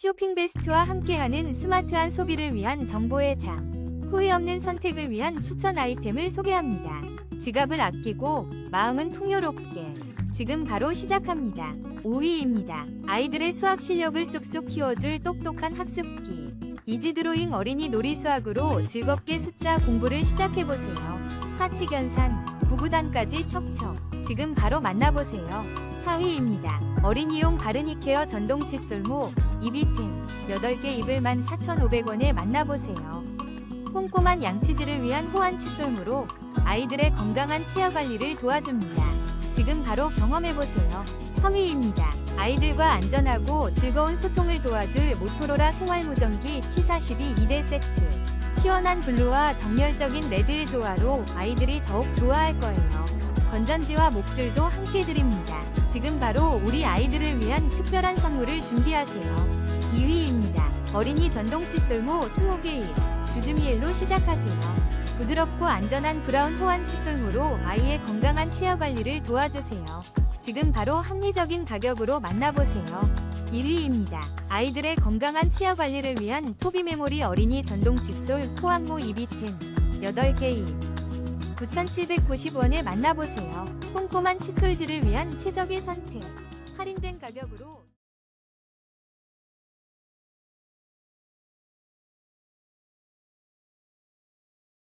쇼핑 베스트와 함께하는 스마트한 소비를 위한 정보의 장. 후회 없는 선택을 위한 추천 아이템을 소개합니다. 지갑을 아끼고 마음은 풍요롭게. 지금 바로 시작합니다. 5위입니다. 아이들의 수학 실력을 쑥쑥 키워줄 똑똑한 학습기. 이지 드로잉 어린이 놀이 수학으로 즐겁게 숫자 공부를 시작해보세요. 사치견산, 구구단까지 척척. 지금 바로 만나보세요. 4위입니다. 어린이용 바르니케어 전동 칫솔모 이비템 8개 입을 14,500원에 만나보세요. 꼼꼼한 양치질을 위한 호환 칫솔모로 아이들의 건강한 치아 관리를 도와줍니다. 지금 바로 경험해보세요. 3위입니다. 아이들과 안전하고 즐거운 소통을 도와줄 모토로라 생활무전기 T42 2대 세트. 시원한 블루와 정열적인 레드의 조화로 아이들이 더욱 좋아할 거예요. 건전지와 목줄도 함께 드립니다. 지금 바로 우리 아이들을 위한 특별한 선물을 준비하세요. 2위입니다. 어린이 전동 칫솔모 20개일 주주미엘로 시작하세요. 부드럽고 안전한 브라운 호환 칫솔모로 아이의 건강한 치아 관리를 도와주세요. 지금 바로 합리적인 가격으로 만나보세요. 1위입니다. 아이들의 건강한 치아 관리를 위한 토비 메모리 어린이 전동 칫솔 호환모 이비템 8개입 9,790원에 만나보세요. 꼼꼼한 칫솔질을 위한 최적의 선택. 할인된 가격으로